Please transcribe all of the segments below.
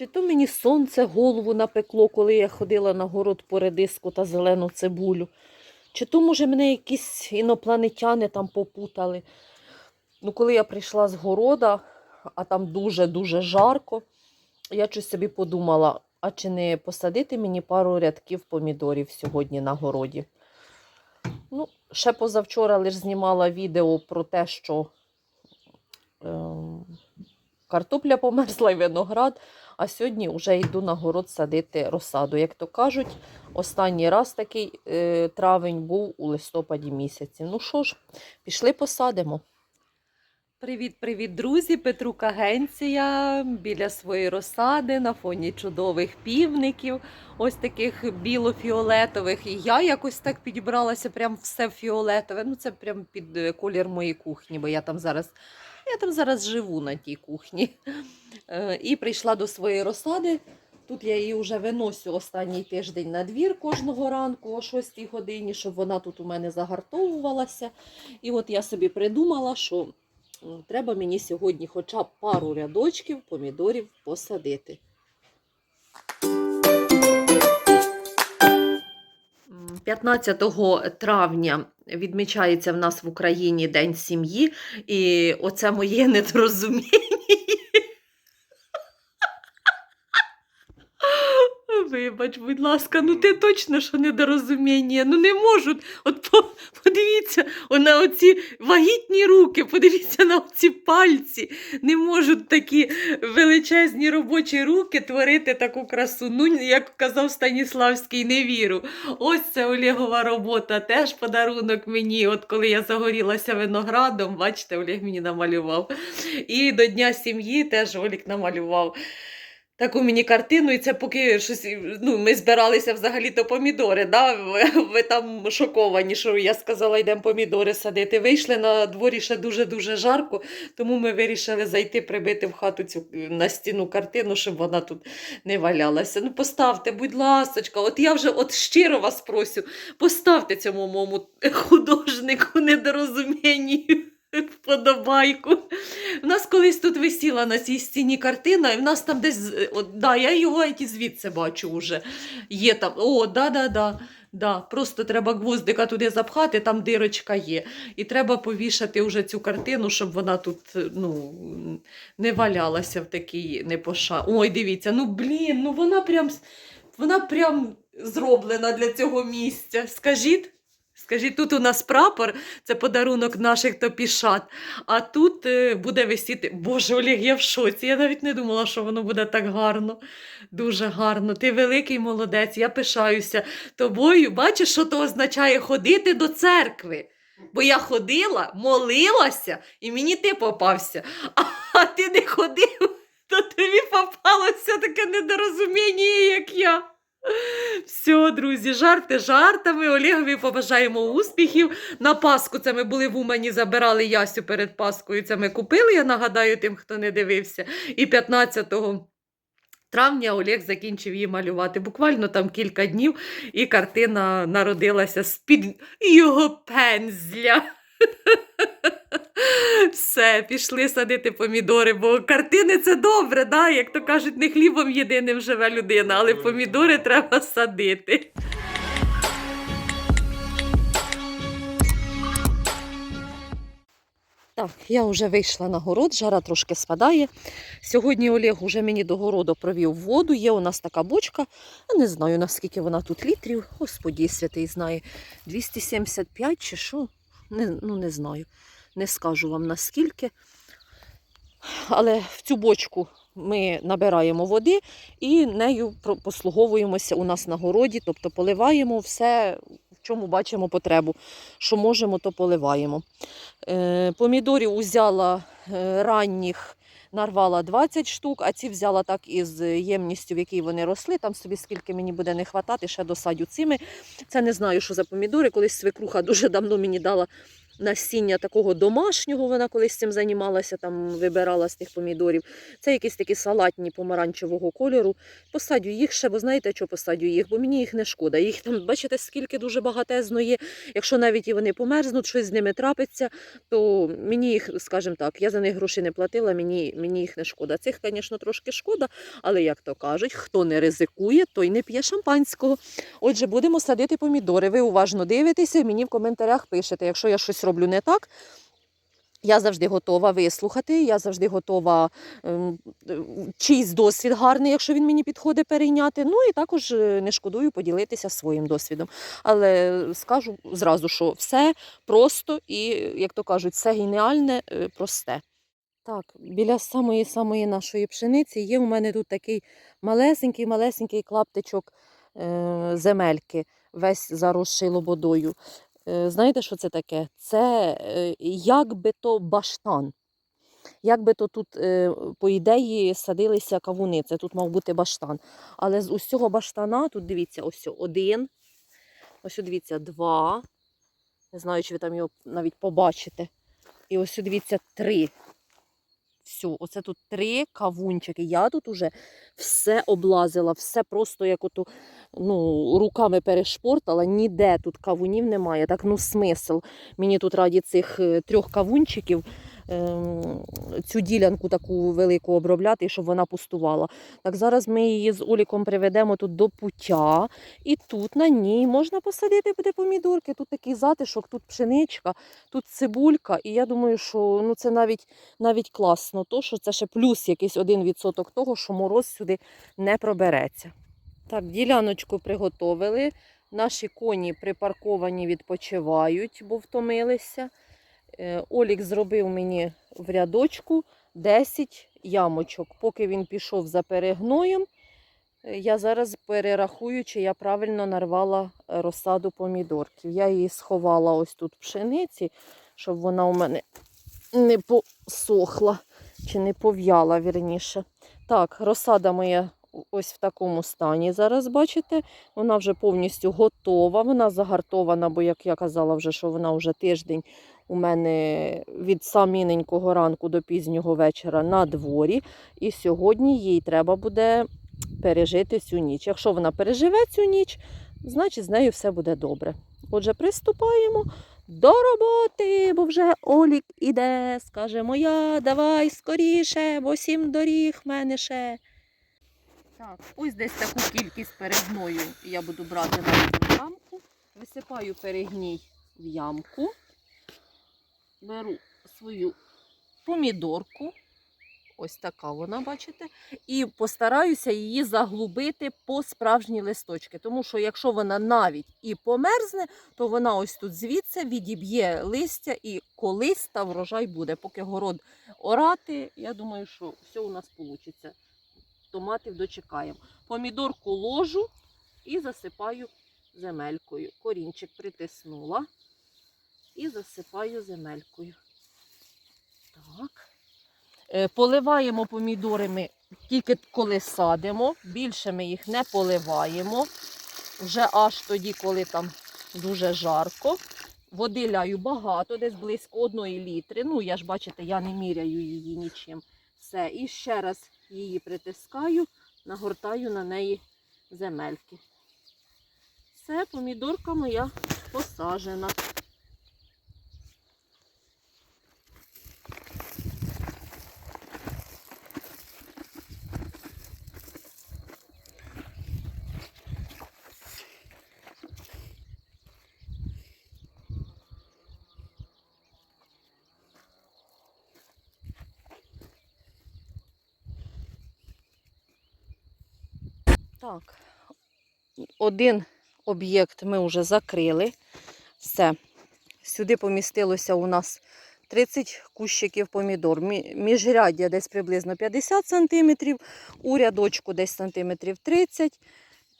Чи то мені сонце голову напекло, коли я ходила на город по редиску та зелену цибулю. Чи то, може, мене якісь інопланетяни там попутали. Ну, коли я прийшла з города, а там дуже-дуже жарко, я щось собі подумала, а чи не посадити мені пару рядків помідорів сьогодні на городі. Ну, ще позавчора лише знімала відео про те, що ем, картопля померзла і виноград, а сьогодні вже йду на город садити розсаду. Як то кажуть, останній раз такий е, травень був у листопаді місяці. Ну що ж, пішли посадимо. Привіт-привіт, друзі! Петрук Агенція біля своєї розсади на фоні чудових півників, ось таких біло-фіолетових. І я якось так підібралася, прям все фіолетове. Ну, це прям під е, колір моєї кухні, бо я там зараз, я там зараз живу на тій кухні. Е, І прийшла до своєї розсади. Тут я її вже виносю останній тиждень на двір кожного ранку о 6 годині, щоб вона тут у мене загартовувалася. І от я собі придумала, що треба мені сьогодні хоча б пару рядочків помідорів посадити. 15 травня відмічається в нас в Україні День сім'ї, і оце моє недорозуміння. Вибач, будь ласка, ну ти точно що недорозуміння. Ну не можуть. От подивіться на оці вагітні руки, подивіться на оці пальці. Не можуть такі величезні робочі руки творити таку красу. Ну, як казав Станіславський, не віру. Ось це Олегова робота, теж подарунок мені. От коли я загорілася виноградом, бачите, Олег мені намалював. І до Дня сім'ї теж Олік намалював таку мені картину, і це поки щось. Ну, ми збиралися взагалі то помідори. Да? Ви, ви там шоковані, що я сказала, йдемо помідори садити. Вийшли на дворі ще дуже-дуже жарко, тому ми вирішили зайти, прибити в хату цю на стіну картину, щоб вона тут не валялася. Ну, поставте, будь ласочка, от я вже от щиро вас просю, поставте цьому моєму художнику недорозумінню. Вподобайку. В нас колись тут висіла на цій стіні картина, і в нас там десь, от, да, я його і звідси бачу вже. Є там, о, да-да-да. Да, просто треба гвоздика туди запхати, там дирочка є. І треба повішати вже цю картину, щоб вона тут ну, не валялася в такій непоша. Ой, дивіться, ну блін, ну вона прям, вона прям зроблена для цього місця. Скажіть? Скажіть, тут у нас прапор, це подарунок наших топішат. А тут е, буде висіти. Боже, Олег, я в шоці. Я навіть не думала, що воно буде так гарно. Дуже гарно. Ти великий молодець, я пишаюся тобою. Бачиш, що то означає ходити до церкви. Бо я ходила, молилася, і мені ти попався. А, а ти не ходив, то тобі попалося таке недорозуміння, як я. Все, друзі, жарти жартами. Олегові побажаємо успіхів. На Пасху це ми були в Умані, забирали Ясю перед Паскою. Це ми купили, я нагадаю тим, хто не дивився. І 15 травня Олег закінчив її малювати. Буквально там кілька днів, і картина народилася з-під його пензля. Все, пішли садити помідори, бо картини це добре, да? як то кажуть, не хлібом єдиним живе людина, але помідори треба садити. Так, я вже вийшла на город, жара трошки спадає. Сьогодні Олег уже мені до городу провів воду. Є у нас така бочка. Я не знаю, наскільки вона тут літрів. Господі святий знає. 275 чи що? Не, ну, не знаю. Не скажу вам наскільки. Але в цю бочку ми набираємо води і нею послуговуємося у нас на городі, тобто поливаємо все, в чому бачимо потребу. Що можемо, то поливаємо. Е, помідорів узяла е, ранніх, нарвала 20 штук, а ці взяла так із ємністю, в якій вони росли. Там собі скільки мені буде не хватати, ще досадю цими. Це не знаю, що за помідори. Колись свекруха дуже давно мені дала насіння такого домашнього, вона колись цим займалася, там вибирала з тих помідорів. Це якісь такі салатні помаранчевого кольору. Посадю їх ще, бо знаєте, що посадю їх? Бо мені їх не шкода. Їх там, бачите, скільки дуже багатезно є. Якщо навіть і вони померзнуть, щось з ними трапиться, то мені їх, скажімо так, я за них гроші не платила, мені, мені їх не шкода. Цих, звісно, трошки шкода, але як то кажуть, хто не ризикує, той не п'є шампанського. Отже, будемо садити помідори. Ви уважно дивитеся, мені в коментарях пишете, якщо я щось роблю не так. Я завжди готова вислухати, я завжди готова ем, е, чийсь досвід гарний, якщо він мені підходить перейняти. Ну і також е, не шкодую поділитися своїм досвідом. Але скажу зразу, що все просто і, як то кажуть, все геніальне, е, просте. Так, біля самої самої нашої пшениці є у мене тут такий малесенький, малесенький клаптичок земельки, весь заросший лободою. Е, Знаєте, що це таке? Це е, як би то баштан. Як би то тут, е, по ідеї, садилися кавуни, це тут мав бути баштан. Але з усього баштана, тут дивіться, ось один, ось дивіться, два. Не знаю, чи ви там його навіть побачите. І ось дивіться, три. Все, оце тут три кавунчики. Я тут уже все облазила, все просто як ото, ну, руками перешпортала, ніде тут кавунів немає. Так, ну смисл. Мені тут раді цих е, трьох кавунчиків цю ділянку таку велику обробляти, щоб вона пустувала. Так зараз ми її з Оліком приведемо тут до пуття, і тут на ній можна посадити буде помідорки. Тут такий затишок, тут пшеничка, тут цибулька. І я думаю, що ну, це навіть, навіть класно, то, що це ще плюс якийсь один відсоток того, що мороз сюди не пробереться. Так, діляночку приготовили. Наші коні припарковані, відпочивають, бо втомилися. Е, Олік зробив мені в рядочку 10 ямочок. Поки він пішов за перегноєм, е, я зараз перерахую, чи я правильно нарвала е, розсаду помідорків. Я її сховала ось тут в пшениці, щоб вона у мене не посохла чи не пов'яла, вірніше. Так, розсада моя ось в такому стані зараз, бачите, вона вже повністю готова, вона загартована, бо, як я казала, вже, що вона вже тиждень у мене від саміненького ранку до пізнього вечора на дворі. І сьогодні їй треба буде пережити цю ніч. Якщо вона переживе цю ніч, значить з нею все буде добре. Отже, приступаємо до роботи, бо вже Олік іде, скаже моя, давай скоріше, бо сім доріг в мене ще. Так, ось десь таку кількість перегною я буду брати на ямку. Висипаю перегній в ямку. Беру свою помідорку. Ось така вона, бачите. І постараюся її заглубити по справжні листочки. Тому що якщо вона навіть і померзне, то вона ось тут звідси відіб'є листя і колись та врожай буде. Поки город орати, я думаю, що все у нас вийде. Томатів дочекаємо. Помідорку ложу і засипаю земелькою. Корінчик притиснула і засипаю земелькою. Так. Е, Поливаємо помідори ми тільки коли садимо. Більше ми їх не поливаємо. Вже аж тоді, коли там дуже жарко. Води ляю багато, десь близько одної літри. Ну, я ж бачите, я не міряю її нічим. Все. І ще раз її притискаю, нагортаю на неї земельки. Все, помідорка моя посажена. Так, один об'єкт ми вже закрили. Все. Сюди помістилося у нас 30 кущиків помідор. Міжряддя десь приблизно 50 см, у рядочку десь сантиметрів 30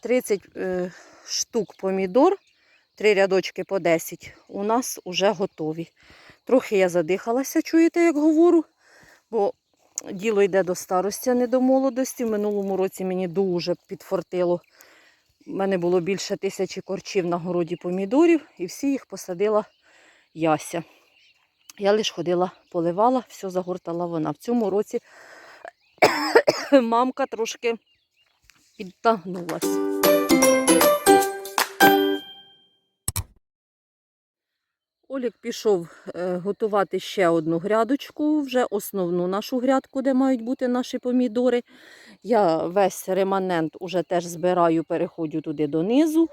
30 е, штук помідор, три рядочки по 10 у нас вже готові. Трохи я задихалася, чуєте, як говорю, бо діло йде до старості, а не до молодості. В минулому році мені дуже підфортило. У мене було більше тисячі корчів на городі помідорів, і всі їх посадила Яся. Я лише ходила, поливала, все загортала вона. В цьому році мамка трошки підтагнулась. Олік пішов е, готувати ще одну грядочку, вже основну нашу грядку, де мають бути наші помідори. Я весь реманент уже теж збираю, переходжу туди донизу.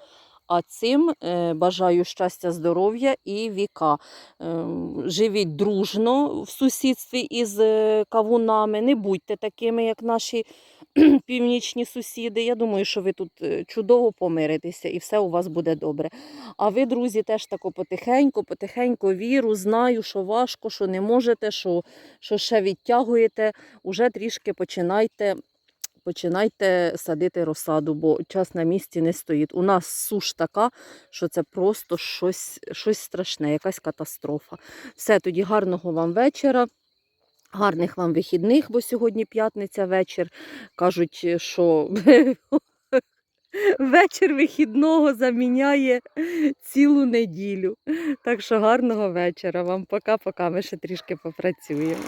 А цим е, бажаю щастя, здоров'я і віка. Ем, Живіть дружно в сусідстві із е, кавунами. Не будьте такими, як наші північні сусіди. Я думаю, що ви тут е, чудово помиритеся і все у вас буде добре. А ви, друзі, теж тако потихеньку, потихеньку віру, знаю, що важко, що не можете, що, що ще відтягуєте. Уже трішки починайте. Починайте садити розсаду, бо час на місці не стоїть. У нас суш така, що це просто щось, щось страшне, якась катастрофа. Все, тоді гарного вам вечора, гарних вам вихідних, бо сьогодні п'ятниця вечір. Кажуть, що вечір вихідного заміняє цілу неділю. Так що гарного вечора вам. Пока-пока. Ми ще трішки попрацюємо.